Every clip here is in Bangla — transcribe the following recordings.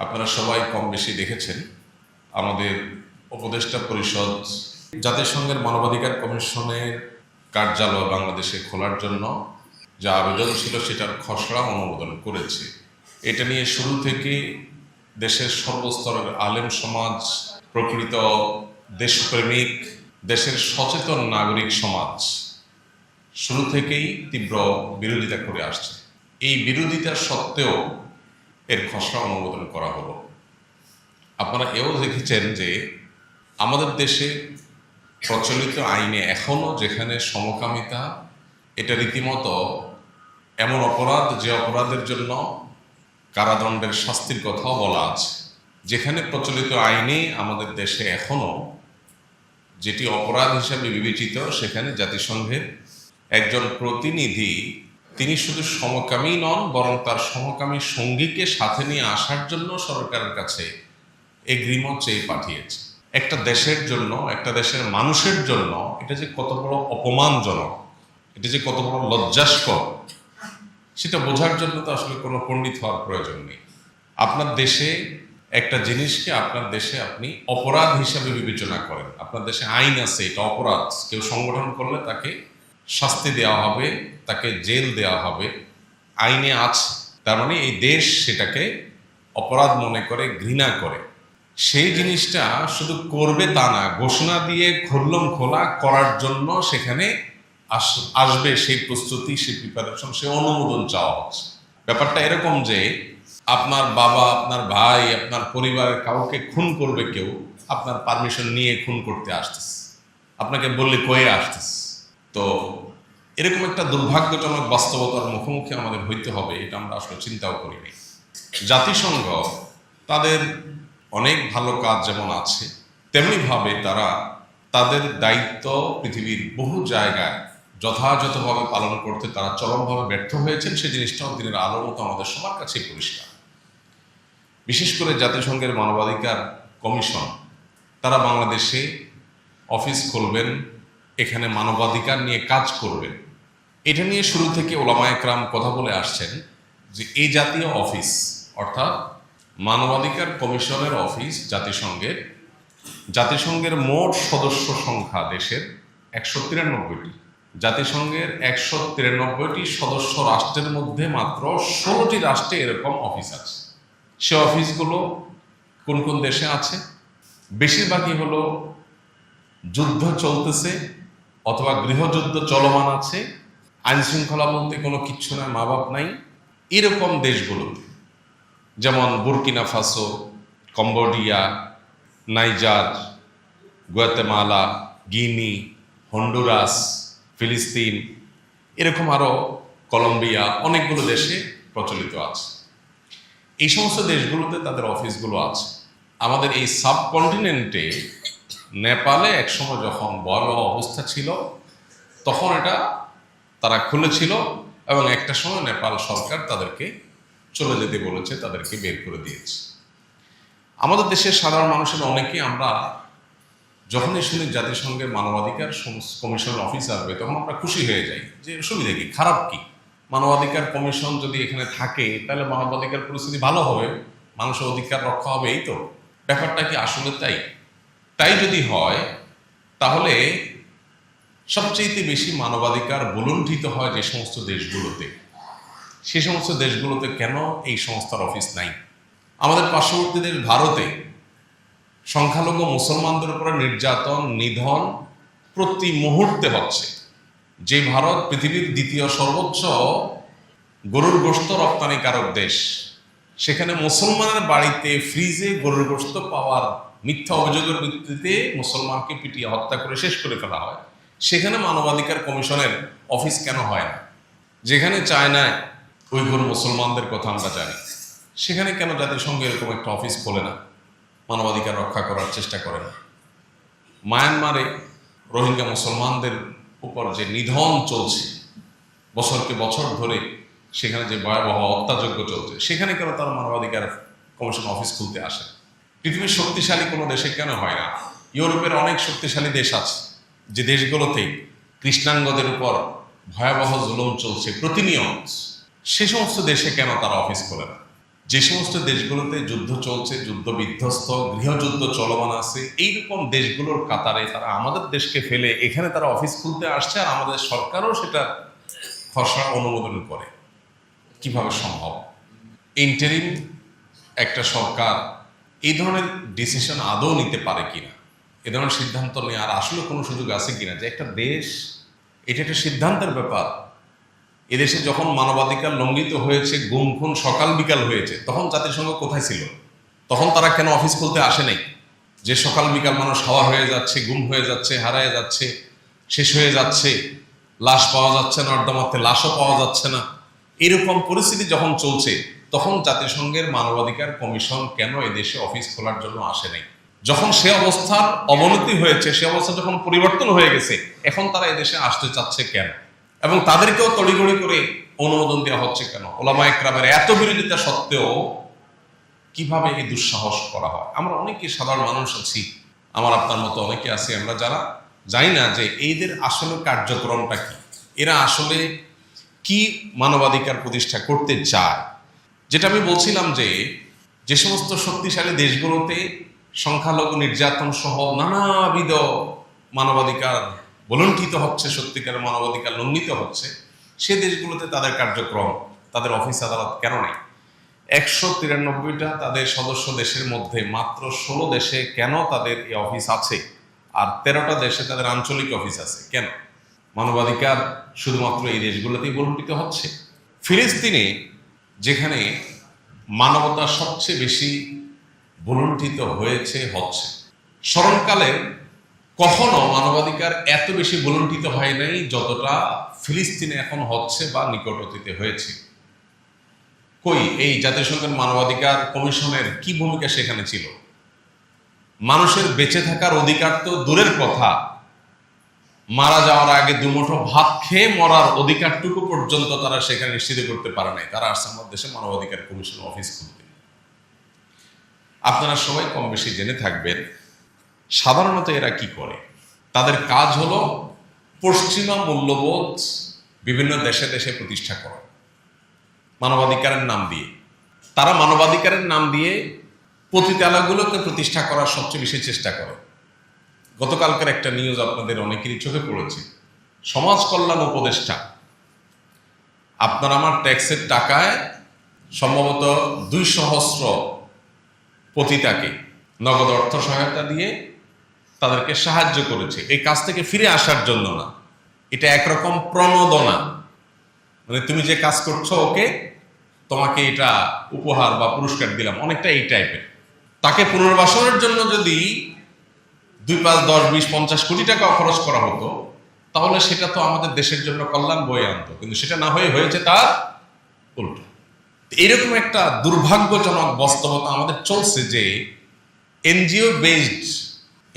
আপনারা সবাই কম বেশি দেখেছেন আমাদের উপদেষ্টা পরিষদ জাতিসংঘের মানবাধিকার কমিশনের কার্যালয় বাংলাদেশে খোলার জন্য যা আবেদন ছিল সেটার খসড়া অনুমোদন করেছে। এটা নিয়ে শুরু থেকে দেশের সর্বস্তরের আলেম সমাজ, প্রকৃত দেশপ্রেমিক, দেশের সচেতন নাগরিক সমাজ শুরু থেকেই তীব্র বিরোধিতা করে আসছে। এই বিরোধিতা সত্ত্বেও এর খসড়া অনুমোদন করা হলো। আপনারা এও দেখেছেন যে আমাদের দেশে প্রচলিত আইনে এখনও যেখানে সমকামিতা, এটা রীতিমতো এমন অপরাধ যে অপরাধের জন্য কারাদণ্ডের শাস্তির কথাও বলা আছে। যেখানে প্রচলিত আইনে আমাদের দেশে এখনও যেটি অপরাধ হিসাবে বিবেচিত, সেখানে জাতিসংঘের একজন প্রতিনিধি তিনি শুধু সমকামী নন, বরং তার সমকামী সঙ্গীকে সাথে নিয়ে আসার জন্য সরকারের কাছে এগ্রিমেন্ট চেয়ে পাঠিয়েছে। একটা দেশের জন্য, একটা দেশের মানুষের জন্য এটা যে কত বড় অপমানজনক, এটা যে কত বড় লজ্জাস্কর, সেটা বোঝার জন্য তো আসলে কোনো পণ্ডিত হওয়ার প্রয়োজন নেই। আপনার দেশে একটা জিনিসকে আপনার দেশে আপনি অপরাধ হিসাবে বিবেচনা করেন। আপনার দেশে আইন আছে, এটা অপরাধ। কেউ সংগঠন করলে তাকে শাস্তি দেওয়া হবে, তাকে জেল দেওয়া হবে। আইনে আছে, তার মানে এই দেশ সেটাকে অপরাধ মনে করে, ঘৃণা করে। সেই জিনিসটা শুধু করবে তা না, ঘোষণা দিয়ে খুললম খোলা করার জন্য সেখানে আস- আসবে সেই প্রস্তুতি, সেই প্রিপারেশন সে অনুমোদন চাওয়া হচ্ছে। ব্যাপারটা এরকম যে, আপনার বাবা, আপনার ভাই, আপনার পরিবারের কাউকে খুন করবে কেউ, আপনার পারমিশন নিয়ে খুন করতে আসতেছে। আপনাকে বললে কয়ে আসতেছে। তো এরকম একটা দুর্ভাগ্যজনক বাস্তবতার মুখোমুখি আমাদের হইতে হবে, এটা আমরা আসলে চিন্তাও করিনি জাতিসংঘ তাদের অনেক ভালো কাজ যেমন আছে, তেমনিভাবে তারা তাদের দায়িত্ব পৃথিবীর বহু জায়গায় যথাযথভাবে পালন করতে তারা চরমভাবে ব্যর্থ হয়েছেন সেই জিনিসটাও দিনের আলোর মতো আমাদের সবার কাছেই পরিষ্কার। বিশেষ করে জাতিসংঘের মানবাধিকার কমিশন, তারা বাংলাদেশে অফিস খুলবেন এখানে মানবাধিকার নিয়ে কাজ করবেন। এটা নিয়ে শুরু থেকে ওলামা একরাম কথা বলে আসছেন যে এই জাতীয় অফিস, অর্থাৎ মানবাধিকার কমিশনের অফিস জাতিসংঘের জাতিসংঘের মোট সদস্য সংখ্যা দেশের একশো তিরানব্বইটি। জাতিসংঘের একশো তিরানব্বইটি সদস্য রাষ্ট্রের মধ্যে মাত্র ষোলোটি রাষ্ট্রে এরকম অফিস আছে। সে অফিসগুলো কোন কোন দেশে আছে? বেশিরভাগই হলো যুদ্ধ চলতেছে অথবা গৃহযুদ্ধ চলমান আছে আইন শৃঙ্খলা বলতে কোনো কিচ্ছু নাই মা বাপ নাই। এরকম দেশগুলোতে, যেমন Burkina Faso, Cambodia, Niger, Guatemala, Guinea, Honduras, ফিলিস্তিন, এরকম আরও কলম্বিয়া, অনেকগুলো দেশে প্রচলিত আছে। এই সমস্ত দেশগুলোতে তাদের অফিসগুলো আছে। আমাদের এই সাবকন্টিনেন্টে নেপালে একসময় যখন ভয়াবহ অবস্থা ছিল, তখন এটা তারা খুলেছিল এবং একটা সময় নেপাল সরকার তাদেরকে চলে যেতে বলেছে, তাদেরকে বের করে দিয়েছে। আমাদের দেশের সাধারণ মানুষের অনেকেই আমরা যখনই শুনি জাতিসংঘের মানবাধিকার কমিশনের অফিস আসবে, তখন আমরা খুশি হয়ে যাই যে, সুবিধা কি? খারাপ কি? মানবাধিকার কমিশন যদি এখানে থাকে, তাহলে মানবাধিকার পরিস্থিতি ভালো হবে, মানুষের অধিকার রক্ষা হবে, এই তো। ব্যাপারটা কি আসলে তাই? তাই যদি হয়, তাহলে সবচেয়ে বেশি মানবাধিকার বলুণ্ঠিত হয় যে সমস্ত দেশগুলোতে। সে সমস্ত দেশগুলোতে কেন এই সংস্থার অফিস নাই? আমাদের পার্শ্ববর্তী দেশ ভারতে সংখ্যালঘু মুসলমানদের উপরে নির্যাতন, নিধন প্রতি মুহূর্তে হচ্ছে। যে ভারত পৃথিবীর দ্বিতীয় সর্বোচ্চ গরুর গোস্ত রপ্তানিকারক দেশ, সেখানে মুসলমানের বাড়িতে ফ্রিজে গরুর গোস্ত পাওয়ার মিথ্যা অভিযোগের ভিত্তিতে মুসলমানকে পিটিয়ে হত্যা করে শেষ করে ফেলা হয়। সেখানে মানবাধিকার কমিশনের অফিস কেন হয় না? যেখানে চায়নায় উইঘুর মুসলমানদের কথা আমরা জানি, সেখানে কেন জাতিসংঘ এরকম একটা অফিস খোলে না? মানবাধিকার রক্ষা করার চেষ্টা করে না। মায়ানমারে রোহিঙ্গা মুসলমানদের উপর যে নিধন চলছে, বছরকে বছর ধরে সেখানে যে ভয়াবহ হত্যাযজ্ঞ চলছে, সেখানে কেন তারা মানবাধিকার কমিশন অফিস খুলতে আসে পৃথিবীর শক্তিশালী কোনো দেশে কেন হয় না? ইউরোপের অনেক শক্তিশালী দেশ আছে, যে দেশগুলোতে কৃষ্ণাঙ্গদের উপর ভয়াবহ জুলুম চলছে, প্রতিনিয়ত। সে সমস্ত দেশে কেন তারা অফিস খোলে না? যে সমস্ত দেশগুলোতে যুদ্ধ চলছে, যুদ্ধ বিধ্বস্ত, গৃহযুদ্ধ চলমান আছে, এইরকম দেশগুলোর কাতারে তারা আমাদের দেশকে ফেলে এখানে তারা অফিস খুলতে আসছে আর আমাদের সরকারও সেটা খসড়া অনুমোদন করে। কীভাবে সম্ভব? ইন্টারিম একটা সরকার এই ধরনের ডিসিশন আদৌ নিতে পারে কিনা? এ ধরনের সিদ্ধান্ত নেওয়ার আসলে কোনো সুযোগ আছে কিনা? যে একটা দেশ, এটা একটা সিদ্ধান্তের ব্যাপার। এদেশে যখন মানবাধিকার লঙ্ঘিত হয়েছে, গুম খুন সকাল বিকাল হয়েছে, তখন জাতিসংঘ কোথায় ছিল? তখন তারা কেন অফিস খুলতে আসে নাই? যে সকাল বিকাল মানুষ হাওয়া হয়ে যাচ্ছে, গুম হয়ে যাচ্ছে, হারায় যাচ্ছে, শেষ হয়ে যাচ্ছে, লাশ পাওয়া যাচ্ছে না নর্দমাতে লাশও পাওয়া যাচ্ছে না। এরকম পরিস্থিতি যখন চলছে তখন জাতিসংঘের মানবাধিকার কমিশন কেন এদেশে অফিস খোলার জন্য আসে নাই? যখন সে অবস্থার অবনতি হয়েছে, সে অবস্থা যখন পরিবর্তন হয়ে গেছে, এখন তারা এদেশে আসতে চাচ্ছে কেন? এবং তাদেরকেও তড়িঘড়ি করে অনুমোদন দেওয়া হচ্ছে কেন? ওলামা একরামের এত বিরোধিতা সত্ত্বেও কীভাবে এই দুঃসাহস করা হয়? আমরা অনেকে সাধারণ মানুষ আছি, আমার আপনার মতো অনেকে আছি, আমরা যারা জানি না যে এইদের আসলে কার্যক্রমটা কি? এরা আসলে কি মানবাধিকার প্রতিষ্ঠা করতে চায়? যেটা আমি বলছিলাম যে যে সমস্ত শক্তিশালী দেশগুলোতে সংখ্যালঘু নির্যাতন সহ নানাবিধ মানবাধিকার বলণ্ঠিত হচ্ছে, সত্যিকার মানবাধিকার লঙ্ঘিত হচ্ছে, সে দেশগুলোতে তাদের কার্যক্রম, তাদের অফিস আদালত কেন নেই? একশো তিরানব্বইটা তাদের সদস্য দেশের মধ্যে মাত্র ষোলো দেশে কেন তাদের এই অফিস আছে? আর তেরোটা দেশে তাদের আঞ্চলিক অফিস আছে কেন? মানবাধিকার শুধুমাত্র এই দেশগুলোতেই বলণ্ঠিত হচ্ছে। ফিলিস্তিনে যেখানে মানবতা সবচেয়ে বেশি বলণ্ঠিত হয়েছে, হচ্ছে। স্মরণকালে কখনো মানবাধিকার এত বেশি বলণ্ঠিত হয় নাই যতটা ফিলিস্তিনে এখন হচ্ছে বা নিকট অতীতে হয়েছে। কই, এই জাতিসংঘের মানবাধিকার কমিশনের কি ভূমিকা সেখানে ছিল? মানুষের বেঁচে থাকার অধিকার তো দূরের কথা মারা যাওয়ার আগে দুমুঠো ভাত খেয়ে মরার অধিকারটুকু পর্যন্ত তারা সেখানে নিশ্চিত করতে পারে নাই। তারা আসছে আমাদের দেশে মানবাধিকার কমিশন অফিস খুলতে আপনারা সবাই কম বেশি জেনে থাকবেন, সাধারণত এরা কি করে? তাদের কাজ হলো পশ্চিমা মূল্যবোধ বিভিন্ন দেশে দেশে প্রতিষ্ঠা করা। মানবাধিকারের নাম দিয়ে। তারা মানবাধিকারের নাম দিয়ে পতিতালাগুলোকে প্রতিষ্ঠা করার সবচেয়ে বেশি চেষ্টা করে। গতকালকের একটা নিউজ আপনাদের অনেকেরই চোখে পড়েছে। সমাজ কল্যাণ উপদেষ্টা, আপনার আমার ট্যাক্সের টাকায় সম্ভবত দুই সহস্র পতিতাকে নগদ অর্থ সহায়তা দিয়ে তাদেরকে সাহায্য করেছে। এই কাজ থেকে ফিরে আসার জন্য না। এটা একরকম প্রণোদনা। মানে তুমি যে কাজ করছ ওকে, তোমাকে এটা উপহার বা পুরস্কার দিলাম, অনেকটা এই টাইপের তাকে পুনর্বাসনের জন্য যদি দুই পাঁচ, দশ, বিশ, পঞ্চাশ কোটি টাকা খরচ করা হতো, তাহলে সেটা তো আমাদের দেশের জন্য কল্যাণ বয়ে আনতো। কিন্তু সেটা না হয়ে হয়েছে তার উল্টো। এরকম একটা দুর্ভাগ্যজনক বাস্তবতা আমাদের চলছে যে এনজিও বেসড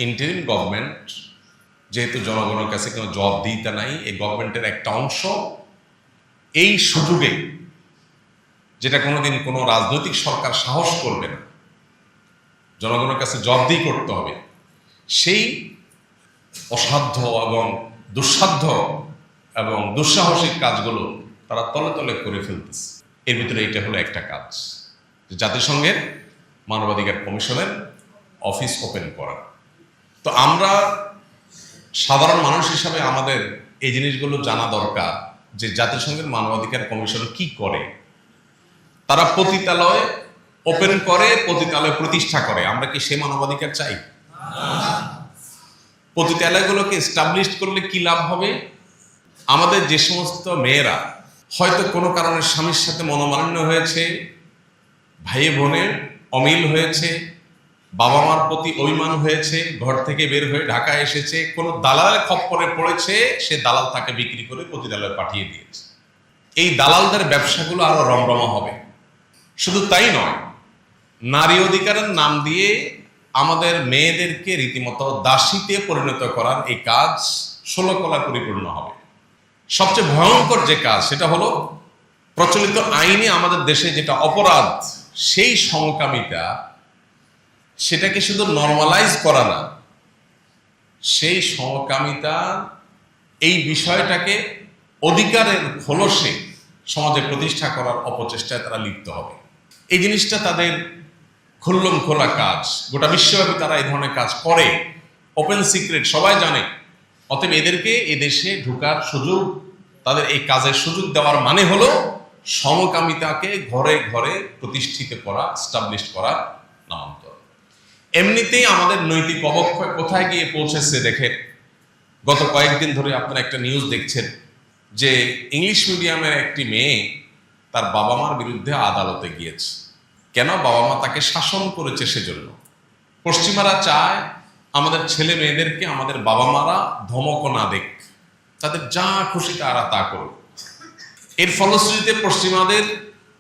ইন্টারিম গভর্নমেন্ট, যেহেতু জনগণের কাছে কোনো জবাবদিহিতা নাই, এই গভর্নমেন্টের একটা অংশ, এই সুযোগে, যেটা কোনোদিন কোনো রাজনৈতিক সরকার সাহস করবে না, জনগণের কাছে জবাবদিহি করতে হবে সেই অসাধ্য এবং দুঃসাধ্য এবং দুঃসাহসিক কাজগুলো তারা তলে তলে করে ফেলতেছে। এর ভিতরে এটা হলো একটা কাজ জাতিসংঘের মানবাধিকার কমিশনের অফিস ওপেন করা। তো আমরা সাধারণ মানুষ হিসাবে আমাদের এই জিনিসগুলো জানা দরকার যে জাতিসংঘের মানবাধিকার কমিশন কি করে। তারা পতিতালয় ওপেন করে, পতিতালয় প্রতিষ্ঠা করে। আমরা কি সে মানবাধিকার চাই? পতিতালয়গুলোকে এস্টাবলিশ করলে কি লাভ হবে? আমাদের যে সমস্ত মেয়েরা, হয়তো কোনো কারণে স্বামীর সাথে মনোমালিন্য হয়েছে, ভাই বোনের অমিল হয়েছে বাবা মার প্রতি অভিমান হয়েছে, ঘর থেকে বের হয়ে ঢাকা এসেছে, কোনো দালালের খপ্পরে পড়েছে, সে দালাল তাকে বিক্রি করে প্রতিদালয়ে পাঠিয়ে দিয়েছে। এই দালালদের ব্যবসাগুলো আরও রমরমা হবে। শুধু তাই নয়, নারী অধিকারের নাম দিয়ে আমাদের মেয়েদেরকে রীতিমতো দাসীতে পরিণত করার এই কাজ ষোলো কলা পরিপূর্ণ হবে। সবচেয়ে ভয়ঙ্কর যে কাজ, সেটা হলো প্রচলিত আইনে আমাদের দেশে যেটা অপরাধ, সেই সমকামিতা, সেটাকে শুধু নর্মালাইজ করা না, সেই সমকামিতা, এই বিষয়টাকে অধিকারের খোলসে সমাজে প্রতিষ্ঠা করার অপচেষ্টায় তারা লিপ্ত হবে। এই জিনিসটা তাদের খুল্লম খোলা কাজ। গোটা বিশ্বব্যাপী তারা এই ধরনের কাজ করে। ওপেন সিক্রেট সবাই জানে। অতএব এদেরকে এদেশে দেশে ঢুকার সুযোগ, তাদের এই কাজের সুযোগ দেওয়ার মানে হলো সমকামিতাকে ঘরে ঘরে প্রতিষ্ঠিত করা স্টাবলিশ করা নামান্তর। এমনিতেই আমাদের নৈতিক অবক্ষয় কোথায় গিয়ে পৌঁছেছে দেখে? গত কয়েকদিন ধরে আপনারা একটা নিউজ দেখছেন যে ইংলিশ মিডিয়ামের একটি মেয়ে তার বাবা মার বিরুদ্ধে আদালতে গিয়েছে। কেন বাবা মা তাকে শাসন করেছে সেজন্য? পশ্চিমারা চায় আমাদের ছেলে মেয়েদেরকে আমাদের বাবা মারা ধমক না দেখ তাদের যা খুশি তারা তা করুক। এর ফলশ্রুতিতে পশ্চিমাদের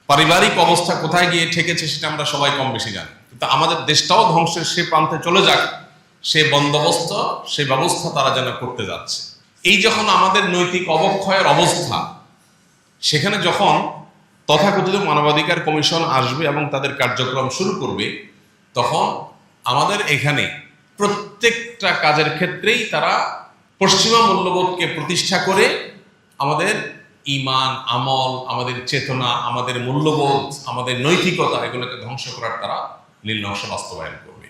পারিবারিক অবস্থা কোথায় গিয়ে ঠেকেছে সেটা আমরা সবাই কম বেশি জানি। কিন্তু আমাদের দেশটাও ধ্বংসের সে প্রান্তে চলে যাক, সে বন্দোবস্ত, সে ব্যবস্থা তারা যেন করতে যাচ্ছে। এই যখন আমাদের নৈতিক অবক্ষয়ের অবস্থা, সেখানে যখন তথাকথিত মানবাধিকার কমিশন আসবে এবং তাদের কার্যক্রম শুরু করবে, তখন আমাদের এখানে প্রত্যেকটা কাজের ক্ষেত্রেই তারা পশ্চিমা মূল্যবোধকে প্রতিষ্ঠা করে আমাদের ইমান, আমল, আমাদের চেতনা, আমাদের মূল্যবোধ, আমাদের নৈতিকতা এগুলোকে ধ্বংস করার তারা নীল নকশা বাস্তবায়ন করবে।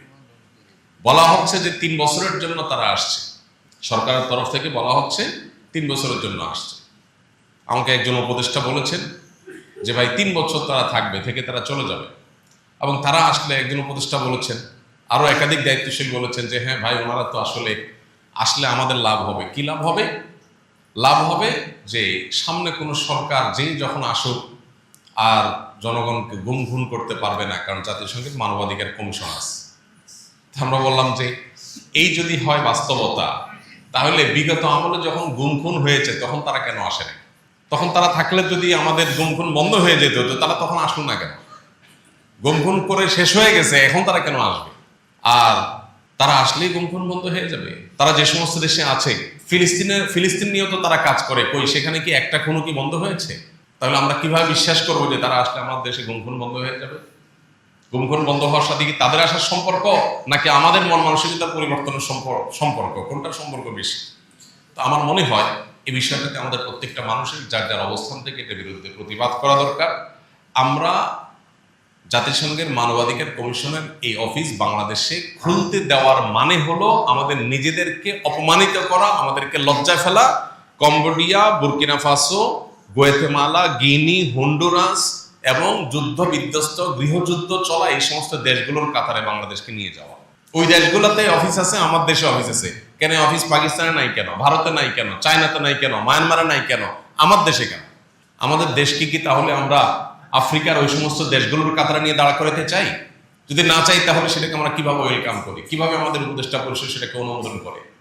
বলা হচ্ছে যে তিন বছরের জন্য তারা আসছে। সরকারের তরফ থেকে বলা হচ্ছে তিন বছরের জন্য আসছে। আমাকে একজন উপদেষ্টা বলেছেন যে ভাই তিন বছর তারা থাকবে, থেকে তারা চলে যাবে। এবং তারা আসলে একজন উপদেষ্টা বলেছেন আরও একাধিক দায়িত্বশীল বলেছেন যে হ্যাঁ ভাই, ওনারা তো আসলে আসলে আমাদের লাভ হবে। কি লাভ হবে? লাভ হবে যে সামনে কোনো সরকার যেই যখন আসুক, আর জনগণকে গুম খুন করতে পারবে না, কারণ জাতিসংঘের মানবাধিকার কমিশন আছে। আমরা বললাম যে, এই যদি হয় বাস্তবতা, তাহলে বিগত আমলে যখন গুম খুন হয়েছে, তখন তারা কেন আসে না তখন তারা থাকলে যদি আমাদের গুম খুন বন্ধ হয়ে যেত, তো তারা তখন আসলো না কেন? গুম খুন করে শেষ হয়ে গেছে, এখন তারা কেন আসবে? আর তারা আসলেই গুম খুন বন্ধ হয়ে যাবে? তারা যে সমস্ত দেশে আছে ফিলিস্তিনের ফিলিস্তিন নিয়েও তো তারা কাজ করে, কই সেখানে কি একটা খুনও কি বন্ধ হয়েছে? তাহলে আমরা কীভাবে বিশ্বাস করব যে তারা আসলে আমাদের দেশে গুম খুন বন্ধ হয়ে যাবে? গুমখুন বন্ধ হওয়ার সাথে কি তাদের আসার সম্পর্ক, নাকি আমাদের মন মানসিকতা পরিবর্তনের সম্পর্ক সম্পর্ক? কোনটার সম্পর্ক বেশি? তো আমার মনে হয় এই বিষয়টাতে আমাদের প্রত্যেকটা মানুষের যার যার অবস্থান থেকে এটার বিরুদ্ধে প্রতিবাদ করা দরকার। আমরা জাতিসংঘের মানবাধিকার কমিশনের এই অফিস বাংলাদেশে খুলতে দেওয়ার মানে হলো আমাদের নিজেদেরকে অপমানিত করা, আমাদেরকে লজ্জায় ফেলা। Cambodia, Burkina Faso, Guatemala, Guinea, Honduras এবং যুদ্ধ বিধ্বস্ত গৃহযুদ্ধ চলা এই সমস্ত দেশগুলোর কাতারে বাংলাদেশকে নিয়ে যাওয়া। ওই দেশগুলোতে অফিস আছে, আমার দেশে অফিস আছে। কেন? অফিস পাকিস্তানে নাই কেন? ভারতে নাই কেন? চায়নাতে নাই কেন? মায়ানমারে নাই কেন? আমার দেশে কেন? আমাদের দেশকে কি তাহলে আমরা আফ্রিকার ওই সমস্ত দেশগুলোর কাতারা নিয়ে দাঁড়া করাতে চাই? যদি না চাই তাহলে সেটাকে আমরা কীভাবে ওয়েলকাম করি? কীভাবে আমাদের উপদেষ্টা পরিষদ সেটাকে অনুমোদন করে?